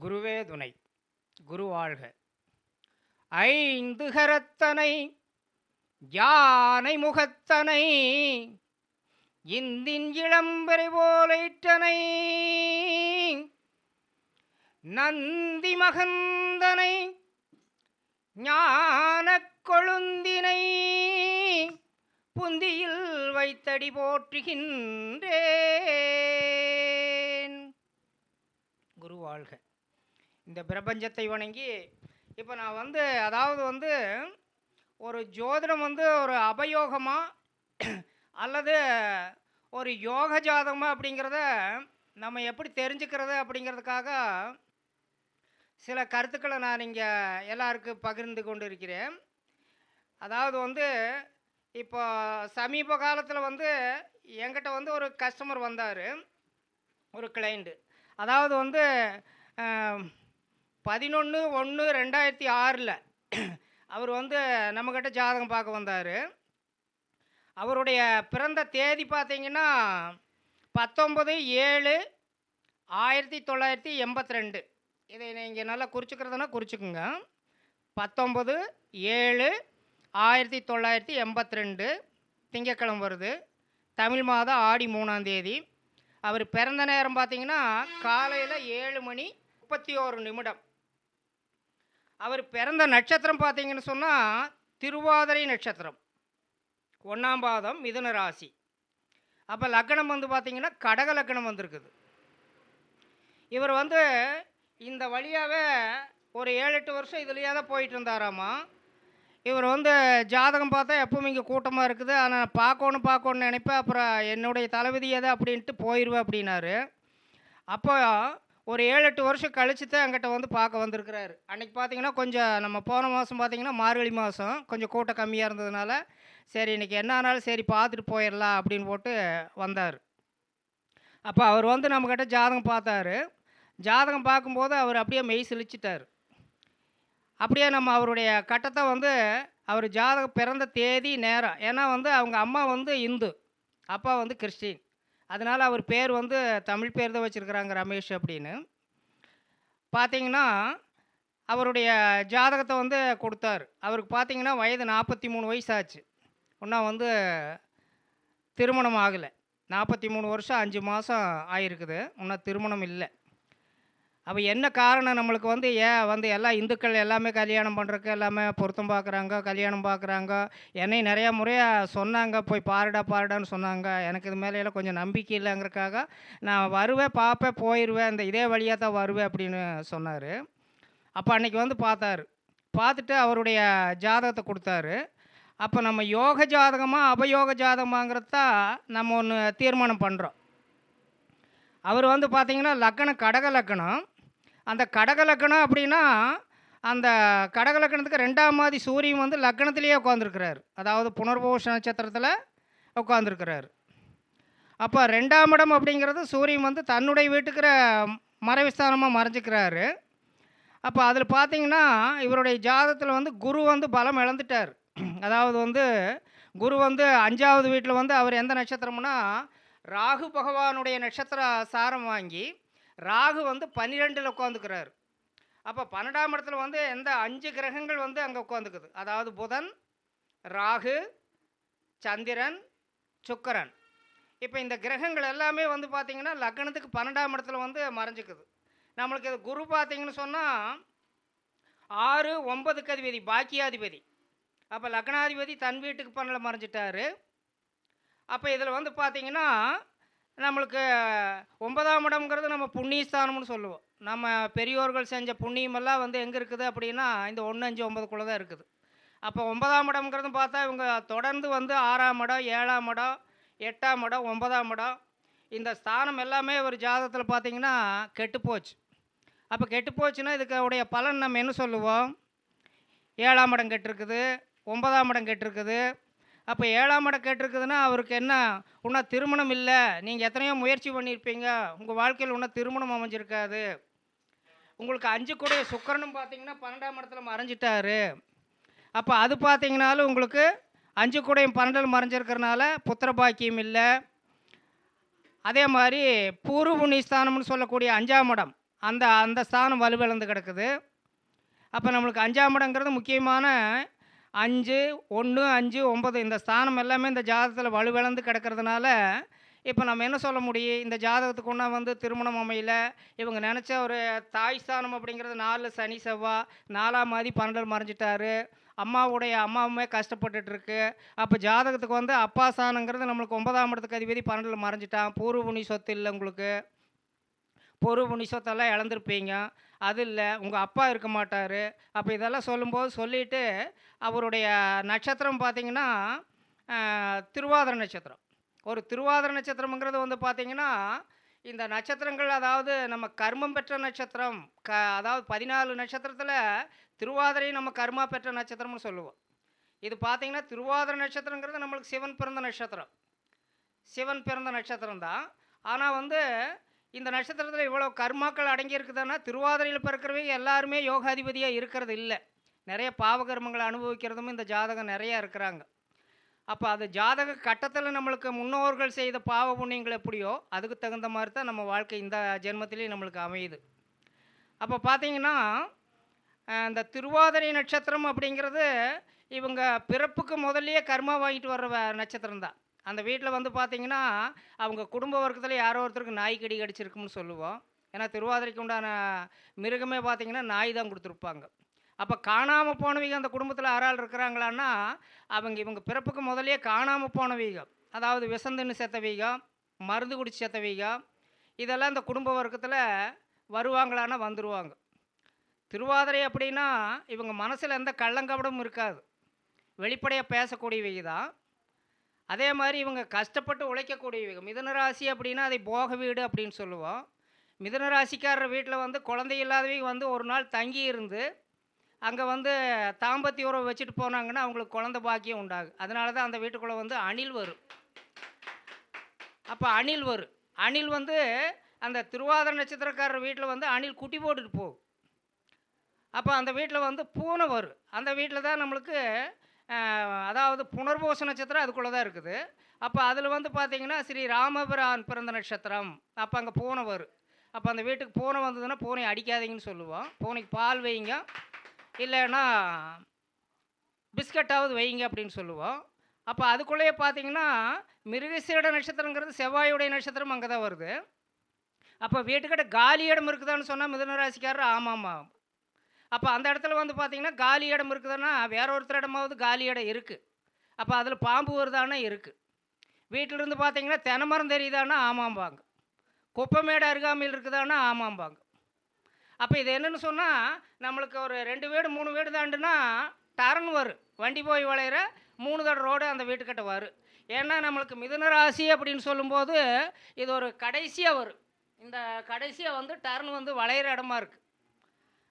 குருவே துணை குருவாழ்க ஐந்து கரத்தனை யானை முகத்தனை இந்தின் இளம்பரை போலைற்றனை நந்தி மகந்தனை ஞான கொழுந்தினை புந்தியில் வைத்தடி போற்றுகின்றேன். குருவாழ்க இந்த பிரபஞ்சத்தை வணங்கி இப்போ நான் வந்து அதாவது வந்து ஒரு ஜோதிடம் வந்து ஒரு அபயோகமா அல்லது ஒரு யோக ஜாதகமாக அப்படிங்கிறத நம்ம எப்படி தெரிஞ்சுக்கிறது அப்படிங்கிறதுக்காக சில கருத்துக்களை நான் இங்கே எல்லாருக்கும் பகிர்ந்து கொண்டு இருக்கிறேன் அதாவது வந்து இப்போ சமீப காலத்தில் வந்து என்கிட்ட வந்து ஒரு கஸ்டமர் வந்தார் ஒரு கிளைண்ட்டு அதாவது வந்து பதினொன்று ஒன்று ரெண்டாயிரத்தி ஆறில் அவர் வந்து நம்மக்கிட்ட ஜாதகம் பார்க்க வந்தார். அவருடைய பிறந்த தேதி பார்த்தீங்கன்னா பத்தொம்பது ஏழு ஆயிரத்தி தொள்ளாயிரத்தி எண்பத்தி ரெண்டு இதை நீங்கள் நல்லா குறிச்சிக்கிறதுனா குறிச்சுக்குங்க. பத்தொம்பது ஏழு ஆயிரத்தி தொள்ளாயிரத்தி எண்பத்தி ரெண்டு திங்கக்கிழமை வருது. தமிழ் மாதம் ஆடி மூணாம் தேதி. அவர் பிறந்த நேரம் பார்த்தீங்கன்னா காலையில் ஏழு மணி முப்பத்தி ஓரு நிமிடம். அவர் பிறந்த நட்சத்திரம் பார்த்தீங்கன்னு சொன்னால் திருவாதிரை நட்சத்திரம். ஒன்றாம் பாதம் மிதுன ராசி. அப்போ லக்னம் வந்து பார்த்திங்கன்னா கடக லக்னம் வந்திருக்குது. இவர் வந்து இந்த வழியாகவே ஒரு ஏழு எட்டு வருஷம் இதுலேயே தான் போயிட்டு இருந்தாராமா. இவர் வந்து ஜாதகம் பார்த்தா எப்பவும் இங்கே கூட்டமாக இருக்குது. ஆனால் பார்க்கணும் பார்க்கணுன்னு நினைப்பேன் அப்புறம் என்னுடைய தலைவிதி எதை அப்படின்ட்டு போயிடுவேன் அப்படின்னாரு. அப்போ ஒரு ஏழு எட்டு வருஷம் கழிச்சு தான் எங்கிட்ட வந்து பார்க்க வந்திருக்கிறாரு. அன்றைக்கி பார்த்தீங்கன்னா கொஞ்சம் நம்ம போன மாதம் பார்த்தீங்கன்னா மார்கழி மாதம் கொஞ்சம் கூட்டம் கம்மியாக இருந்ததுனால சரி இன்றைக்கி என்ன ஆனாலும் சரி பார்த்துட்டு போயிடலாம் அப்படின்னு போட்டு வந்தார். அப்போ அவர் வந்து நம்மக்கிட்ட ஜாதகம் பார்த்தாரு. ஜாதகம் பார்க்கும்போது அவர் அப்படியே மெய் சிலிச்சிட்டார். அப்படியே நம்ம அவருடைய கட்டத்தை வந்து அவர் ஜாதகம் பிறந்த தேதி நேரம். ஏன்னா வந்து அவங்க அம்மா வந்து இந்து அப்பா வந்து கிறிஸ்டின். அதனால் அவர் பேர் வந்து தமிழ் பேர் தான் வச்சுருக்குறாங்க ரமேஷ் அப்படின்னு. பார்த்தீங்கன்னா அவருடைய ஜாதகத்தை வந்து கொடுத்தாரு. அவருக்கு பார்த்தீங்கன்னா வயது நாற்பத்தி மூணு வயசு ஆச்சு ஒன்றா வந்து திருமணம் ஆகலை. நாற்பத்தி மூணு வருஷம் அஞ்சு மாதம் ஆயிருக்குது. இன்னும் திருமணம் இல்லை. அப்போ என்ன காரணம் நம்மளுக்கு வந்து ஏன் வந்து எல்லா இந்துக்கள் எல்லாமே கல்யாணம் பண்ணுறக்கு எல்லாமே பொருத்தம் பார்க்குறாங்க கல்யாணம் பார்க்குறாங்க என்னை நிறையா முறையாக சொன்னாங்க போய் பாருடா பாருடான்னு சொன்னாங்க. எனக்கு இது மேலே எல்லாம் கொஞ்சம் நம்பிக்கை இல்லைங்கிறக்காக நான் வருவேன் பார்ப்பேன் போயிடுவேன் இந்த இதே வழியாக தான் வருவேன் அப்படின்னு சொன்னார். அப்போ அன்றைக்கி வந்து பார்த்தாரு. பார்த்துட்டு அவருடைய ஜாதகத்தை கொடுத்தாரு. அப்போ நம்ம யோக ஜாதகமாக அபயோக ஜாதகமாங்கிறது தான் நம்ம ஒன்று தீர்மானம் பண்ணுறோம் அவர் வந்து பார்த்திங்கன்னா லக்கணம் கடக லக்கணம். அந்த கடகலக்கணம் அப்படின்னா அந்த கடகலக்கணத்துக்கு ரெண்டாம் மாதி சூரியன் வந்து லக்கணத்திலேயே உட்காந்துருக்கிறார் அதாவது புனர்போஷ நட்சத்திரத்தில் உட்காந்துருக்கிறார் அப்போ ரெண்டாம் இடம் அப்படிங்கிறது சூரியன் வந்து தன்னுடைய வீட்டுக்கிற மறைவிஸ்தானமாக மறைஞ்சிக்கிறாரு. அப்போ அதில் பார்த்தீங்கன்னா இவருடைய ஜாதத்தில் வந்து குரு வந்து பலம் இழந்துட்டார். அதாவது வந்து குரு வந்து அஞ்சாவது வீட்டில் வந்து அவர் எந்த நட்சத்திரம்னா ராகு பகவானுடைய நட்சத்திர சாரம் வாங்கி ராகு வந்து பன்னிரெண்டில் உட்காந்துக்கிறாரு அப்போ பன்னெண்டாம் இடத்துல வந்து எந்த அஞ்சு கிரகங்கள் வந்து அங்கே உட்காந்துக்குது அதாவது புதன் ராகு சந்திரன் சுக்கரன். இப்போ இந்த கிரகங்கள் எல்லாமே வந்து பார்த்திங்கன்னா லக்னத்துக்கு பன்னெண்டாம் இடத்துல வந்து மறைஞ்சிக்குது. நம்மளுக்கு இது குரு பார்த்திங்கன்னு சொன்னால் ஆறு ஒன்பதுக்கு அதிபதி பாக்கியாதிபதி. அப்போ லக்னாதிபதி தன் வீட்டுக்கு பன்னெண்டில் மறைஞ்சிட்டாரு. அப்போ இதில் வந்து பார்த்திங்கன்னா நம்மளுக்கு ஒன்பதாம் இடம்ங்கிறது நம்ம புண்ணியஸ்தானம்னு சொல்லுவோம். நம்ம பெரியோர்கள் செஞ்ச புண்ணியமெல்லாம் வந்து எங்கே இருக்குது அப்படின்னா இந்த ஒன்று அஞ்சு ஒம்பதுக்குள்ளே தான் இருக்குது. அப்போ ஒன்பதாம் இடம்ங்கிறது பார்த்தா இவங்க தொடர்ந்து வந்து ஆறாம் இடம் ஏழாம் இடம் எட்டாம் இடம் ஒன்பதாம் இடம். இந்த ஸ்தானம் எல்லாமே ஒரு ஜாதகத்தில் பார்த்திங்கன்னா கெட்டுப்போச்சு அப்போ கெட்டுப்போச்சுன்னா இதுக்கு உடைய பலன் நம்ம என்ன சொல்லுவோம்? ஏழாம் இடம் கெட்டிருக்குது ஒன்பதாம் இடம் கெட்டிருக்குது அப்போ ஏழாம் இடம் கேட்டிருக்குதுன்னா அவருக்கு என்ன? இன்னும் திருமணம் இல்லை. நீங்கள் எத்தனையோ முயற்சி பண்ணியிருப்பீங்க. உங்கள் வாழ்க்கையில் இன்னும் திருமணம் அமைஞ்சிருக்காது. உங்களுக்கு அஞ்சு கூடைய சுக்கரனும் பார்த்தீங்கன்னா பன்னெண்டாம் இடத்துல மறைஞ்சிட்டாரு. அப்போ அது பார்த்தீங்கனாலும் உங்களுக்கு அஞ்சு கூடையும் பன்னெண்டில் மறைஞ்சிருக்கிறனால புத்திர பாக்கியம் இல்லை. அதே மாதிரி பூர்வ புண்ணியஸ்தானம்னு சொல்லக்கூடிய அஞ்சாம் இடம். அந்த அந்த ஸ்தானம் வலுவிழந்து கிடக்குது. அப்போ நம்மளுக்கு அஞ்சாம் இடங்கிறது முக்கியமான அஞ்சு ஒன்று அஞ்சு ஒம்பது இந்த ஸ்தானம் எல்லாமே இந்த ஜாதகத்தில் வலுவிழந்து கிடக்கிறதுனால இப்போ நம்ம என்ன சொல்ல முடியும்? இந்த ஜாதகத்துக்கு ஒன்றா வந்து திருமணம் அமையல. இவங்க நினச்ச ஒரு தாய் ஸ்தானம் அப்படிங்கிறது நாலு சனி செவ்வாய் நாலாம் மாதி பன்னெண்டில் மறைஞ்சிட்டாரு. அம்மாவுடைய அம்மாவுமே கஷ்டப்பட்டுட்ருக்கு. அப்போ ஜாதகத்துக்கு வந்து அப்பா ஸ்தானங்கிறது நம்மளுக்கு ஒன்பதாம் இடத்துக்கு அதிபதி பன்னெண்டில் மறைஞ்சிட்டான். பூர்வ புனி சொத்து இல்லை உங்களுக்கு. பூர்வ புனி சொத்தெல்லாம் இழந்திருப்பீங்க. அது இல்லை உங்கள் அப்பா இருக்க மாட்டார். அப்போ இதெல்லாம் சொல்லும்போது சொல்லிட்டு அவருடைய நட்சத்திரம் பார்த்தீங்கன்னா திருவாதிர நட்சத்திரம். ஒரு திருவாதிர நட்சத்திரம்ங்கிறது வந்து பார்த்தீங்கன்னா இந்த நட்சத்திரங்கள் அதாவது நம்ம கர்மம் பெற்ற நட்சத்திரம் க அதாவது பதினாலு நட்சத்திரத்தில் திருவாதிரை நம்ம கர்மா பெற்ற நட்சத்திரம்னு சொல்லுவோம். இது பார்த்திங்கன்னா திருவாதிர நட்சத்திரங்கிறது நம்மளுக்கு சிவன் பிறந்த நட்சத்திரம். சிவன் பிறந்த நட்சத்திரம் தான். ஆனால் வந்து இந்த நட்சத்திரத்தில் இவ்வளோ கர்மாக்கள் அடங்கியிருக்குதுன்னா திருவாதிரையில் பிறக்கிறவங்க எல்லாருமே யோகாதிபதியாக இருக்கிறது இல்லை. நிறைய பாவகர்மங்களை அனுபவிக்கிறதும் இந்த ஜாதகம் நிறையா இருக்கிறாங்க. அப்போ அது ஜாதக கட்டத்தில் நம்மளுக்கு முன்னோர்கள் செய்த பாவ புண்ணியங்கள் எப்படியோ அதுக்கு தகுந்த மாதிரி தான் நம்ம வாழ்க்கை இந்த ஜென்மத்திலேயே நம்மளுக்கு அமையுது. அப்போ பார்த்தீங்கன்னா இந்த திருவாதிரை நட்சத்திரம் அப்படிங்கிறது இவங்க பிறப்புக்கு முதல்லையே கர்மா வாங்கிட்டு வர்ற வ- நட்சத்திரம் தான் அந்த வீட்டில் வந்து பார்த்தீங்கன்னா அவங்க குடும்ப வர்க்கத்தில் யாரோ ஒருத்தருக்கு நாய் கடி கடிச்சிருக்கும்னு சொல்லுவோம். ஏன்னா திருவாதிரைக்கு உண்டான மிருகமே பார்த்தீங்கன்னா நாய் தான் கொடுத்துருப்பாங்க. அப்போ காணாமல் போனவங்க அந்த குடும்பத்தில் யாரால் இருக்கிறாங்களான்னா அவங்க இவங்க பிறப்புக்கு முதலே காணாமல் போனவங்க. அதாவது விசந்துன்னு வீகம் மருந்து குடிச்சு வீகம் இதெல்லாம் இந்த குடும்ப வர்க்கத்தில் வருவாங்களான்னா வந்துடுவாங்க திருவாதிரை அப்படின்னா இவங்க மனசில் எந்த கள்ளங்கபடமும் இருக்காது. வெளிப்படையாக பேசக்கூடியவங்க தான். அதே மாதிரி இவங்க கஷ்டப்பட்டு உழைக்கக்கூடியவங்க மிதனராசி அப்படின்னா அதை போக வீடு அப்படின்னு சொல்லுவோம். மிதனராசிக்காரர் வீட்டில் வந்து குழந்தை இல்லாதவங்க வந்து ஒரு நாள் தங்கி இருந்து அங்கே வந்து தாம்பத்திய உறவு வச்சுட்டு போனாங்கன்னா அவங்களுக்கு குழந்தை பாக்கியம் உண்டாகும். அதனால தான் அந்த வீட்டுக்குள்ளே வந்து அணில் வரும் அப்போ அணில் வரும் அணில் வந்து அந்த திருவாதிர நட்சத்திரக்காரர் வீட்டில் வந்து அணில் குட்டி போட்டுட்டு போகும். அப்போ அந்த வீட்டில் வந்து பூனை வரும் அந்த வீட்டில் தான் நம்மளுக்கு அதாவது புனர்பூச நட்சத்திரம் அதுக்குள்ளே தான் இருக்குது. அப்போ அதில் வந்து பார்த்தீங்கன்னா ஸ்ரீ ராமபிரான் பிறந்த நட்சத்திரம். அப்போ அங்கே பூனை வரும் அப்போ அந்த வீட்டுக்கு பூனை வந்ததுன்னா பூனை அடிக்காதீங்கன்னு சொல்லுவோம். பூனைக்கு பால் வைங்க. இல்லைன்னா பிஸ்கட்டாவது வைங்க அப்படின்னு சொல்லுவோம். அப்போ அதுக்குள்ளேயே பார்த்தீங்கன்னா மிருகசீட நட்சத்திரங்கிறது செவ்வாயுடைய நட்சத்திரம் அங்கே தான் வருது. அப்போ வீட்டுக்கிட்ட காலி இடம் இருக்குதான்னு சொன்னால் மிதனராசிக்காரர் ஆமாம் ஆமாம்மா அப்போ அந்த இடத்துல வந்து பார்த்திங்கன்னா காலி இடம் இருக்குதுன்னா வேற ஒருத்தர் இடமாவது காலி இடம் இருக்குது அப்போ அதில் பாம்பு வருதானா இருக்குது வீட்டிலிருந்து பார்த்தீங்கன்னா தென்னைமரம் தெரியுதானா ஆமாம்பாங்க. குப்பைமேடு அருகாமையில் இருக்குதானா ஆமாம்பாங்க. அப்போ இது என்னென்னு சொன்னால் நம்மளுக்கு ஒரு ரெண்டு வீடு மூணு வீடு தாண்டுனா டரன் வரும். வண்டி போய் வளையிற மூணு தடவை ரோடு அந்த வீட்டுக்கிட்ட வரும். ஏன்னா நம்மளுக்கு மிதுன ராசி அப்படின்னு சொல்லும்போது இது ஒரு கடைசியாக வரும். இந்த கடைசியாக வந்து டர்ன் வந்து வளையிற இடமா இருக்குது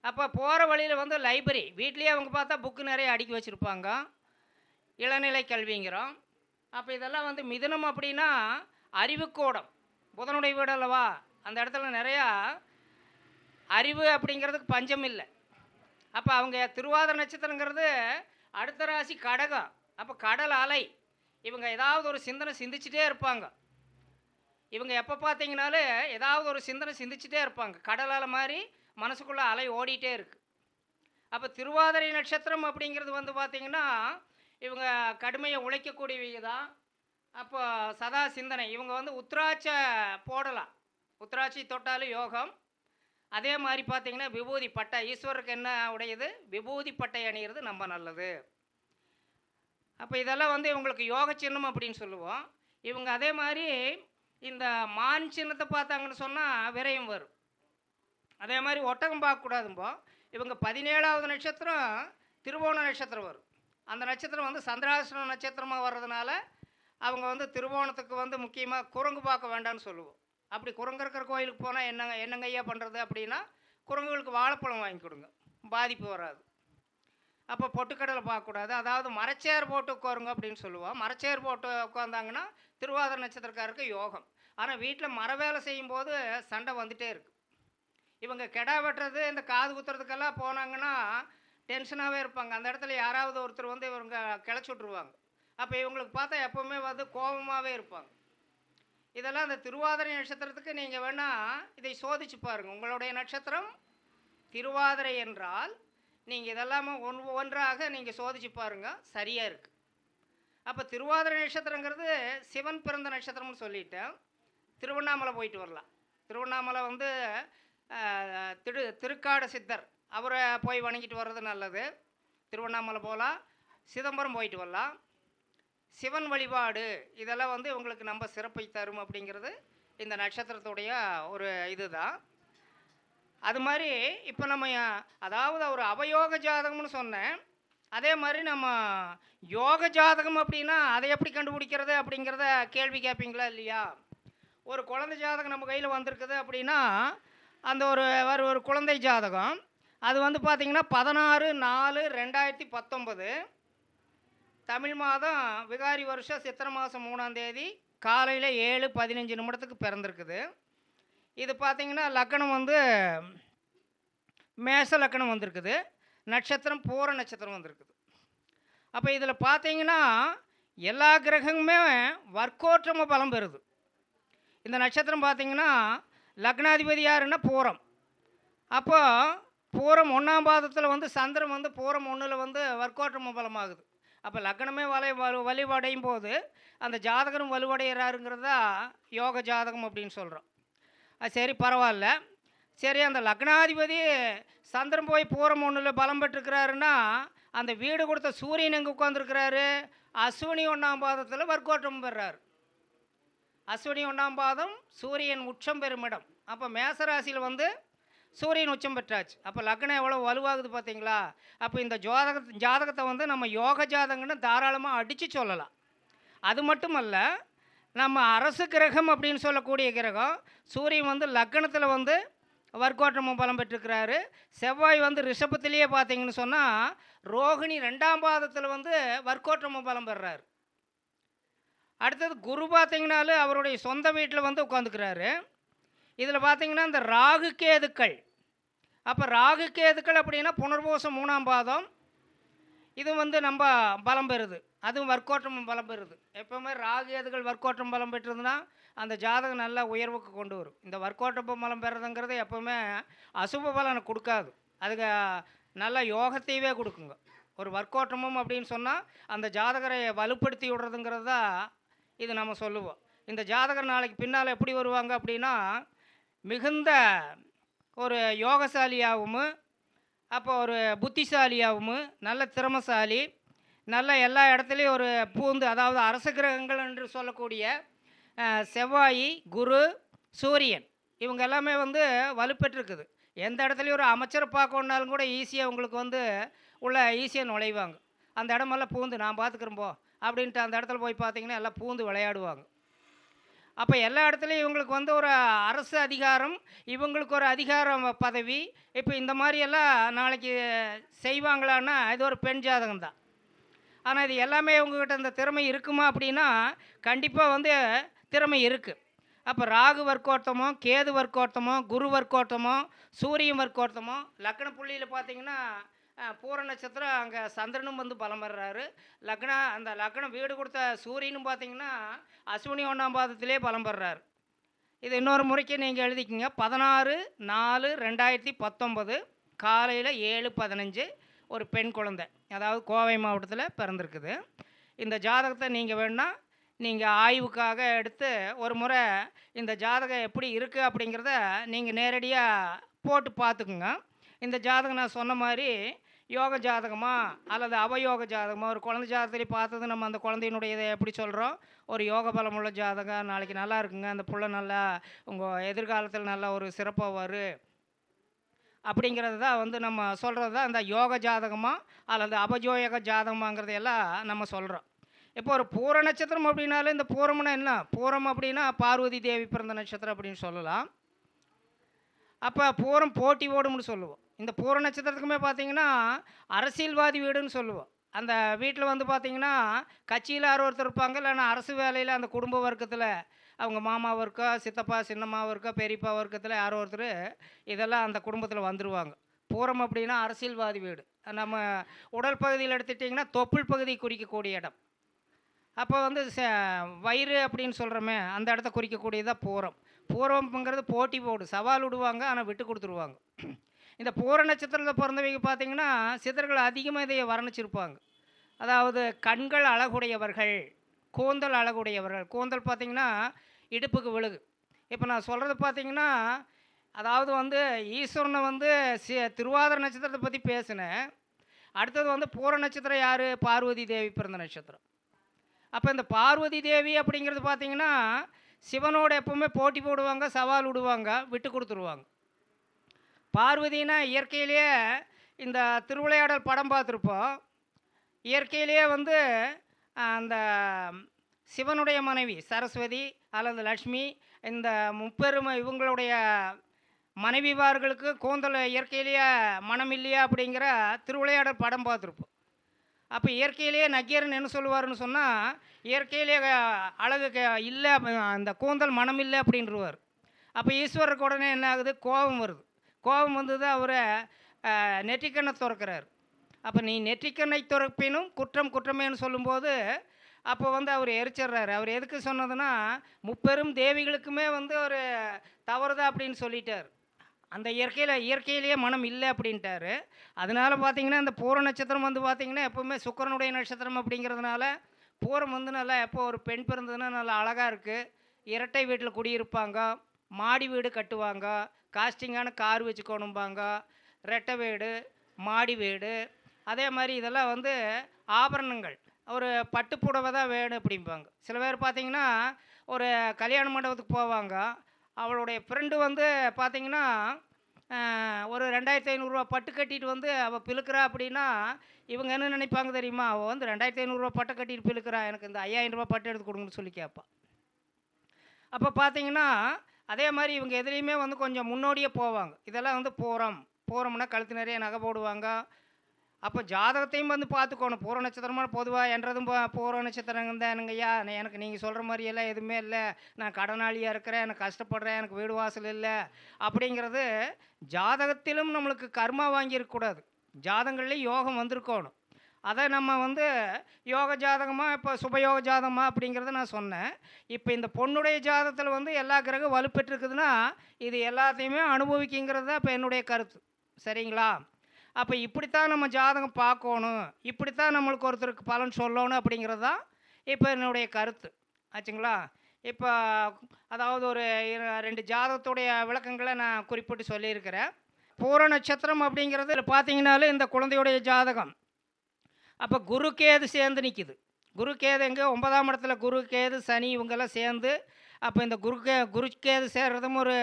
அப்போ போகிற வழியில் வந்து லைப்ரரி வீட்லேயே அவங்க பார்த்தா புக்கு நிறைய அடுக்கி வச்சுருப்பாங்க. இளநிலை கல்விங்கிறோம். அப்போ இதெல்லாம் வந்து மிதனம் அப்படின்னா அறிவுக்கூடம். புதனுடைய வீடு அல்லவா? அந்த இடத்துல நிறையா அறிவு அப்படிங்கிறதுக்கு பஞ்சம் இல்லை. அப்போ அவங்க திருவாதிர நட்சத்திரங்கிறது அடுத்த ராசி கடகம். அப்போ கடல் அலை. இவங்க ஏதாவது ஒரு சிந்தனை சிந்திச்சுட்டே இருப்பாங்க. இவங்க எப்போ பார்த்தீங்கனாலும் ஏதாவது ஒரு சிந்தனை சிந்திச்சுட்டே இருப்பாங்க. கடல் அலை மாதிரி மனசுக்குள்ளே அலை ஓடிட்டே இருக்கு. அப்போ திருவாதிரை நட்சத்திரம் அப்படிங்கிறது வந்து பார்த்திங்கன்னா இவங்க கடுமையை உழைக்கக்கூடியவங்க தான். அப்போ சதா சிந்தனை. இவங்க வந்து உத்ராட்சை போடலாம் உத்ராட்சி தொட்டாலும் யோகம். அதே மாதிரி பார்த்திங்கன்னா விபூதி பட்டை ஈஸ்வருக்கு என்ன உடையது? விபூதி பட்டை அணிகிறது நம்ம நல்லது. அப்போ இதெல்லாம் வந்து இவங்களுக்கு யோக சின்னம் அப்படின்னு சொல்லுவோம். இவங்க அதே மாதிரி இந்த மான் சின்னத்தை பார்த்தாங்கன்னு சொன்னால் விரையும் வரும். அதே மாதிரி ஒட்டகம் பார்க்கக்கூடாதும்போ. இவங்க பதினேழாவது நட்சத்திரம் திருவோண நட்சத்திரம் வரும். அந்த நட்சத்திரம் வந்து சந்திராசன நட்சத்திரமாக வர்றதுனால அவங்க வந்து திருவோணத்துக்கு வந்து முக்கியமாக குரங்கு பார்க்க வேண்டாம்னு சொல்லுவோம். அப்படி குரங்கு இருக்கிற கோயிலுக்கு போனால் என்னங்க என்னங்க ஐயா பண்ணுறது அப்படின்னா குரங்குகளுக்கு வாழைப்பழம் வாங்கி கொடுங்க. பாதிப்பு வராது. அப்போ பொட்டுக்கடலை பார்க்கக்கூடாது. அதாவது மரச்சேர் போட்டு உட்காருங்க அப்படின்னு சொல்லுவோம். மரச்சேர் போட்டு உட்காந்தாங்கன்னா திருவாதிரை நட்சத்திரக்காருக்கு யோகம். ஆனால் வீட்டில் மர வேலை செய்யும்போது சண்டை வந்துகிட்டே இருக்குது இவங்க கெடா வெட்டுறது இந்த காது குத்துறதுக்கெல்லாம் போனாங்கன்னா டென்ஷனாகவே இருப்பாங்க. அந்த இடத்துல யாராவது ஒருத்தர் வந்து இவங்க கிளச்சி விட்ருவாங்க அப்போ இவங்களுக்கு பார்த்தா எப்போவுமே வந்து கோபமாகவே இருப்பாங்க. இதெல்லாம் அந்த திருவாதிரை நட்சத்திரத்துக்கு நீங்கள் வேணால் இதை சோதிச்சு பாருங்கள் உங்களுடைய நட்சத்திரம் திருவாதிரை என்றால் நீங்கள் இதெல்லாமே ஒன் ஒன்றாக நீங்கள் சோதிச்சு பாருங்கள் சரியாக இருக்குது அப்போ திருவாதிரை நட்சத்திரங்கிறது சிவன் பிறந்த நட்சத்திரம்னு சொல்லிட்டேன். திருவண்ணாமலை போயிட்டு வரலாம். திருவண்ணாமலை வந்து திரு திருக்காடு சித்தர். அவரை போய் வணங்கிட்டு வர்றது நல்லது. திருவண்ணாமலை போகலாம். சிதம்பரம் போயிட்டு வரலாம். சிவன் வழிபாடு இதெல்லாம் வந்து உங்களுக்கு நம்ம சிறப்பை தரும் அப்படிங்கிறது இந்த நட்சத்திரத்துடைய ஒரு இது தான் அது மாதிரி இப்போ நம்ம அதாவது ஒரு அவயோக ஜாதகம்னு சொன்னேன். அதே மாதிரி நம்ம யோக ஜாதகம் அப்படின்னா அதை எப்படி கண்டுபிடிக்கிறது அப்படிங்கிறத கேள்வி கேட்பீங்களா இல்லையா? ஒரு குழந்தை ஜாதகம் நம்ம கையில் வந்திருக்குது அப்படின்னா அந்த ஒரு ஒரு ஒரு குழந்தை ஜாதகம். அது வந்து பார்த்திங்கன்னா பதினாறு நாலு ரெண்டாயிரத்தி பத்தொம்பது தமிழ் மாதம் விகாரி வருஷம் சித்திரை மாதம் மூணாம் தேதி காலையில் ஏழு பதினஞ்சு நிமிடத்துக்கு பிறந்திருக்குது. இது பார்த்திங்கன்னா லக்கணம் வந்து மேச லக்கணம் வந்திருக்குது. நட்சத்திரம் பூர நட்சத்திரம் வந்திருக்குது. அப்போ இதில் பார்த்தீங்கன்னா எல்லா கிரகமுமே வர்க்கோற்றம பலம் பெறுது. இந்த நட்சத்திரம் பார்த்திங்கன்னா லக்னாதிபதி யாருன்னா பூரம். அப்போ பூரம் ஒன்றாம் பாதத்தில் வந்து சந்திரன் வந்து பூரம் ஒன்றில் வந்து வர்க்கோற்றம பலமாகுது. அப்போ லக்னமே வலை வலு வலுவடையும் போது அந்த ஜாதகரும் வலுவடைகிறாருங்கிறதா யோக ஜாதகம் அப்படின்னு சொல்கிறோம் அது சரி பரவாயில்ல. சரி அந்த லக்னாதிபதி சந்திரன் போய் பூரம் ஒன்றில் பலம் பெற்றுக்கிறாருன்னா அந்த வீடு கொடுத்த சூரியன் எங்கே உட்காந்துருக்கிறாரு அஸ்வினி ஒன்றாம் பாதத்தில் வர்க்கோற்றம் பெறாரு. அஸ்வினி ஒன்றாம் பாதம் சூரியன் உச்சம் பெறும் இடம். அப்போ மேசராசியில் வந்து சூரியன் உச்சம் பெற்றாச்சு. அப்போ லக்னம் எவ்வளோ வலுவாகுது பார்த்தீங்களா அப்போ இந்த ஜோதக ஜாதகத்தை வந்து நம்ம யோக ஜாதகம்னு தாராளமாக அடித்து சொல்லலாம். அது மட்டுமல்ல நம்ம அரசு கிரகம் அப்படின்னு சொல்லக்கூடிய கிரகம் சூரியன் வந்து லக்னத்தில் வந்து வர்க்கோட்டமும் பலம் பெற்றிருக்கிறாரு. செவ்வாய் வந்து ரிஷபத்திலேயே பார்த்தீங்கன்னு சொன்னால் ரோகிணி ரெண்டாம் பாதத்தில் வந்து வர்க்கோட்டமும் பலம் பெறுறாரு. அடுத்தது குரு பார்த்தீங்கனாலும் அவருடைய சொந்த வீட்டில் வந்து உட்காந்துக்கிறாரு. இதில் பார்த்தீங்கன்னா இந்த ராகு கேதுக்கள். அப்போ ராகு கேதுக்கள் அப்படின்னா புனர்பூசம் மூணாம் பாதம். இது வந்து நம்ம பலம் பெறுது. அதுவும் வர்க்கோட்டமும் பலம் பெறுது. எப்போவுமே ராகு கேதுகள் வர்க்கோட்டம் பலம் பெற்றதுன்னா அந்த ஜாதகம் நல்லா உயர்வுக்கு கொண்டு வரும். இந்த வர்க்கோட்டம் பலம் பெறதுங்கிறது எப்போவுமே அசுப பலனை கொடுக்காது. அதுக்கு நல்ல யோகத்தையவே கொடுக்குங்க. ஒரு வர்க்கோட்டமும் அப்படின்னு சொன்னால் அந்த ஜாதகரை வலுப்படுத்தி விடுறதுங்கிறது தான் இது நம்ம சொல்லுவோம். இந்த ஜாதகர் நாளைக்கு பின்னால் எப்படி வருவாங்க அப்படின்னா மிகுந்த ஒரு யோகசாலியாகவும் அப்போ ஒரு புத்திசாலியாகவும் நல்ல திறமசாலி நல்ல எல்லா இடத்துலையும் ஒரு பூந்து அதாவது அரச கிரகங்கள் என்று சொல்லக்கூடிய செவ்வாய் குரு சூரியன் இவங்க எல்லாமே வந்து வலுப்பெற்றிருக்குது. எந்த இடத்துலையும் ஒரு அமைச்சரை பார்க்கணுன்னாலும் கூட ஈஸியாக உங்களுக்கு வந்து உள்ள ஈஸியாக நுழைவாங்க. அந்த இடமெல்லாம் பூந்து நான் பார்த்துக்கிறேன் போ. அப்படின்ட்டு அந்த இடத்துல போய் பார்த்தீங்கன்னா எல்லாம் பூந்து விளையாடுவாங்க. அப்போ எல்லா இடத்துலையும் இவங்களுக்கு வந்து ஒரு அரசு அதிகாரம் இவங்களுக்கு ஒரு அதிகாரம் பதவி இப்போ இந்த மாதிரியெல்லாம் நாளைக்கு செய்வாங்களான்னா இது ஒரு பெண் ஜாதகம் தான். ஆனால் இது எல்லாமே உங்ககிட்ட இந்த திறமை இருக்குமா அப்படின்னா கண்டிப்பாக வந்து திறமை இருக்குது அப்போ ராகு வர்க்கோட்டமோ கேது வர்க்கோட்டமோ குரு வர்க்கோட்டமோ சூரியன் வர்க்கோட்டமோ லக்ன புள்ளியில் பார்த்தீங்கன்னா பூர நட்சத்திரம் அங்கே சந்திரனும் வந்து பலம் பெறுறாரு லக்னா அந்த லக்னம் வீடு கொடுத்த சூரியனும் பார்த்தீங்கன்னா அஸ்வினி ஒன்றாம் பாதத்திலே பலம் பெறுறாரு இது இன்னொரு முறைக்கு நீங்கள் எழுதிக்கிங்க. பதினாறு நாலு ரெண்டாயிரத்தி பத்தொம்பது காலையில் ஏழு பதினஞ்சு ஒரு பெண் குழந்தை. அதாவது கோவை மாவட்டத்தில் பிறந்திருக்குது. இந்த ஜாதகத்தை நீங்கள் வேணால் நீங்கள் ஆய்வுக்காக எடுத்து ஒரு முறை இந்த ஜாதகம் எப்படி இருக்குது அப்படிங்கிறத நீங்கள் நேரடியாக போட்டு பார்த்துக்குங்க. இந்த ஜாதகம் நான் சொன்ன மாதிரி யோக ஜாதகமா அல்லது அவயோக ஜாதகமாக ஒரு குழந்தை ஜாதகத்திலே பார்த்தது நம்ம அந்த குழந்தையினுடைய இதை எப்படி சொல்கிறோம் ஒரு யோக பலமுள்ள ஜாதகம் நாளைக்கு நல்லா இருக்குங்க அந்த புள்ள நல்லா உங்கள் எதிர்காலத்தில் நல்லா ஒரு சிறப்பாக வரும் அப்படிங்கிறது தான் வந்து நம்ம சொல்கிறது தான் இந்த யோக ஜாதகமாக அல்லது அபஜோயக ஜாதகமாங்கிறது எல்லாம் நம்ம சொல்கிறோம் இப்போ ஒரு பூர நட்சத்திரம் அப்படின்னாலும் இந்த பூரம்னா என்ன? பூரம் அப்படின்னா பார்வதி தேவி பிறந்த நட்சத்திரம் அப்படின்னு சொல்லலாம். அப்போ பூரம் போட்டி ஓடும்னு சொல்லுவோம். இந்த பூர நட்சத்திரத்துக்குமே பார்த்தீங்கன்னா அரசியல்வாதி வீடுன்னு சொல்லுவோம். அந்த வீட்டில் வந்து பார்த்தீங்கன்னா கட்சியில் யாரோ ஒருத்தர் இருப்பாங்க. இல்லைன்னா அரசு வேலையில் அந்த குடும்ப வர்க்கத்தில் அவங்க மாமாவும் இருக்கோ சித்தப்பா சின்னம்மாவும் இருக்கோ பெரியப்பா வர்க்கத்தில் யாரோ ஒருத்தர் இதெல்லாம் அந்த குடும்பத்தில் வந்துடுவாங்க பூரம் அப்படின்னா அரசியல்வாதி வீடு. நம்ம உடல் பகுதியில் எடுத்துட்டிங்கன்னா தொப்புள் பகுதி குறிக்கக்கூடிய இடம். அப்போ வந்து ச வயிறு அப்படின்னு சொல்கிறோமே அந்த இடத்த குறிக்கக்கூடியதாக பூரம். பூரம்ங்கிறது போட்டி போடு. சவால் விடுவாங்க ஆனால் விட்டு கொடுத்துருவாங்க. இந்த பூர நட்சத்திரத்தில் பிறந்தவங்க பார்த்தீங்கன்னா சித்தர்கள் அதிகமாக இதை வர்ணிச்சிருப்பாங்க. அதாவது கண்கள் அழகுடையவர்கள் கூந்தல் அழகுடையவர்கள். கூந்தல் பார்த்திங்கன்னா இடுப்புக்கு விழுகு. இப்போ நான் சொல்கிறது பார்த்தீங்கன்னா அதாவது வந்து ஈஸ்வரனை வந்து சி திருவாதிர நட்சத்திரத்தை பற்றி பேசினேன். அடுத்தது வந்து பூர நட்சத்திரம் யார்? பார்வதி தேவி பிறந்த நட்சத்திரம். அப்போ இந்த பார்வதி தேவி அப்படிங்கிறது பார்த்தீங்கன்னா சிவனோட எப்பவுமே போட்டி போடுவாங்க சவால் விடுவாங்க விட்டு கொடுத்துருவாங்க. பார்வதினா இயற்கையிலேயே இந்த திருவிளையாடல் படம் பார்த்துருப்போம். இயற்கையிலேயே வந்து அந்த சிவனுடைய மனைவி சரஸ்வதி அல்லது லக்ஷ்மி இந்த முப்பெருமை இவங்களுடைய மனைவிமார்களுக்கு கூந்தல் இயற்கையிலேயே மனம் இல்லையா அப்படிங்கிற திருவிளையாடல் படம் பார்த்துருப்போம். அப்போ இயற்கையிலேயே நக்கீரன் என்ன சொல்லுவாருன்னு சொன்னால் இயற்கையிலேயே அழகு இல்லை அந்த கூந்தல் மனம் இல்லை அப்படின்றவார். அப்போ ஈஸ்வரருக்கு உடனே என்ன ஆகுது? கோபம் வருது. கோபம் வந்தது அவரை நெற்றிக்கண்ணை திறக்கிறார். அப்போ நீ நெற்றிக்கண்ணை துறப்பினும் குற்றம் குற்றமேன்னு சொல்லும்போது அப்போ வந்து அவர் எரிச்சிடுறாரு அவர் எதுக்கு சொன்னதுன்னா முப்பெரும் தேவிகளுக்குமே வந்து ஒரு தவறுதா? அப்படின்னு சொல்லிட்டார். அந்த இயற்கையில் இயற்கையிலேயே மனம் இல்லை அப்படின்ட்டாரு. அதனால பார்த்தீங்கன்னா அந்த பூர நட்சத்திரம் வந்து பார்த்திங்கன்னா எப்போவுமே சுக்கிரனுடைய நட்சத்திரம் அப்படிங்கிறதுனால பூரம் வந்து நல்லா எப்போ ஒரு பெண் பிறந்ததுன்னா நல்லா அழகாக இருக்குது இரட்டை வீட்டில் குடியிருப்பாங்க. மாடி வீடு கட்டுவாங்க. காஸ்டிங்கான கார் வச்சுக்கணும்பாங்க. ரெட்டை வீடு மாடி வீடு அதே மாதிரி இதெல்லாம் வந்து ஆபரணங்கள். ஒரு பட்டு புடவை தான் வேணும் அப்படிம்பாங்க. சில பேர் பார்த்தீங்கன்னா ஒரு கல்யாண மண்டபத்துக்கு போவாங்க. அவளுடைய ஃப்ரெண்டு வந்து பார்த்தீங்கன்னா ஒரு ரெண்டாயிரத்தி ஐநூறுரூவா பட்டு கட்டிட்டு வந்து அவள் பிழுக்கிறா அப்படின்னா இவங்க என்ன நினைப்பாங்க தெரியுமா? அவள் வந்து ரெண்டாயிரத்தி ஐநூறுரூவா பட்டை கட்டிட்டு பிழுக்கிறா எனக்கு இந்த ஐயாயிரம் ரூபாய் பட்டு எடுத்து கொடுங்கன்னு சொல்லி கேட்பாள் அப்போ பார்த்தீங்கன்னா அதே மாதிரி இவங்க எதுலேயுமே வந்து கொஞ்சம் முன்னோடியே போவாங்க. இதெல்லாம் வந்து பூரம் பூரம்னா கழுத்து நிறைய நகை போடுவாங்க. அப்போ ஜாதகத்தையும் வந்து பார்த்துக்கணும். பூர நட்சத்திரமாக பொதுவாக என்றதும் பூர நட்சத்திரம் தானுங்கய்யா எனக்கு நீங்கள் சொல்கிற மாதிரியெல்லாம் எதுவுமே இல்லை. நான் கடனாளியாக இருக்கிறேன். எனக்கு கஷ்டப்படுறேன். எனக்கு வீடு வாசல் இல்லை. அப்படிங்கிறது ஜாதகத்திலும் நம்மளுக்கு கர்மா வாங்கியிருக்கக்கூடாது ஜாதகங்கள்லேயும் யோகம் வந்திருக்கணும். அதை நம்ம வந்து யோக ஜாதகமாக இப்போ சுபயோக ஜாதகமா அப்படிங்கிறத நான் சொன்னேன். இப்போ இந்த பொண்ணுடைய ஜாதகத்தில் வந்து எல்லா கிரகம் வலுப்பெற்றிருக்குதுன்னா இது எல்லாத்தையுமே அனுபவிக்குங்கிறது தான் இப்போ என்னுடைய கருத்து. சரிங்களா? அப்போ இப்படித்தான் நம்ம ஜாதகம் பார்க்கணும். இப்படித்தான் நம்மளுக்கு ஒருத்தருக்கு பலன் சொல்லணும் அப்படிங்கிறது தான் இப்போ என்னுடைய கருத்து. ஆச்சுங்களா? இப்போ அதாவது ஒரு ரெண்டு ஜாதகத்துடைய விளக்கங்களை நான் குறிப்பிட்டு சொல்லியிருக்கிறேன். பூர நட்சத்திரம் அப்படிங்கிறது இதுல பார்த்தீங்கன்னாலே இந்த குழந்தையுடைய ஜாதகம். அப்போ குரு கேது சேர்ந்து நிற்கிது குரு கேது எங்கே? ஒன்பதாம் இடத்துல குரு கேது சனி இவங்கெல்லாம் சேர்ந்து அப்போ இந்த குரு கே குரு கேது சேர்றதும் ஒரு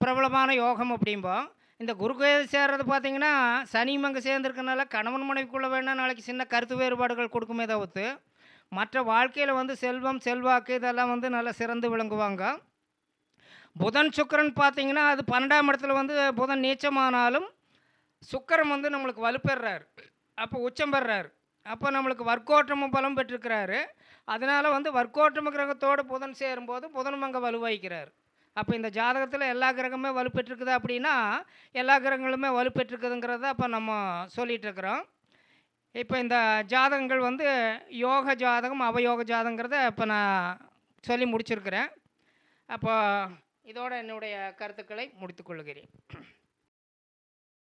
பிரபலமான யோகம் அப்படிம்போம் இந்த குரு கேது சேர்றது பார்த்தீங்கன்னா சனியும் அங்கே சேர்ந்துருக்கனால கணவன் மனைவிக்குள்ளே வேணால் நாளைக்கு சின்ன கருத்து வேறுபாடுகள் கொடுக்குமே தவிர்த்து மற்ற வாழ்க்கையில் வந்து செல்வம் செல்வாக்கு இதெல்லாம் வந்து நல்லா சிறந்து விளங்குவாங்க. புதன் சுக்கரன் பார்த்தீங்கன்னா அது பன்னெண்டாம் இடத்துல வந்து புதன் நீச்சமானாலும் சுக்கிரன் வந்து நம்மளுக்கு வலுப்பெறார். அப்போ உச்சம் பெறாரு. அப்போ நம்மளுக்கு வர்க்கோற்றமும் பலம் பெற்றிருக்கிறாரு. அதனால் வந்து வர்க்கோற்றம கிரகத்தோடு புதன் சேரும்போது புதனும் அங்கே வலுவாய்க்கிறார் அப்போ இந்த ஜாதகத்தில் எல்லா கிரகமே வலுப்பெற்றிருக்குது அப்படின்னா எல்லா கிரகங்களுமே வலுப்பெற்றிருக்குதுங்கிறத அப்போ நம்ம சொல்லிகிட்டு இருக்கிறோம் இப்போ இந்த ஜாதகங்கள் வந்து யோக ஜாதகம் அவயோக ஜாதகங்கிறத இப்போ நான் சொல்லி முடிச்சிருக்கிறேன். அப்போ இதோட என்னுடைய கருத்துக்களை முடித்துக்கொள்கிறேன்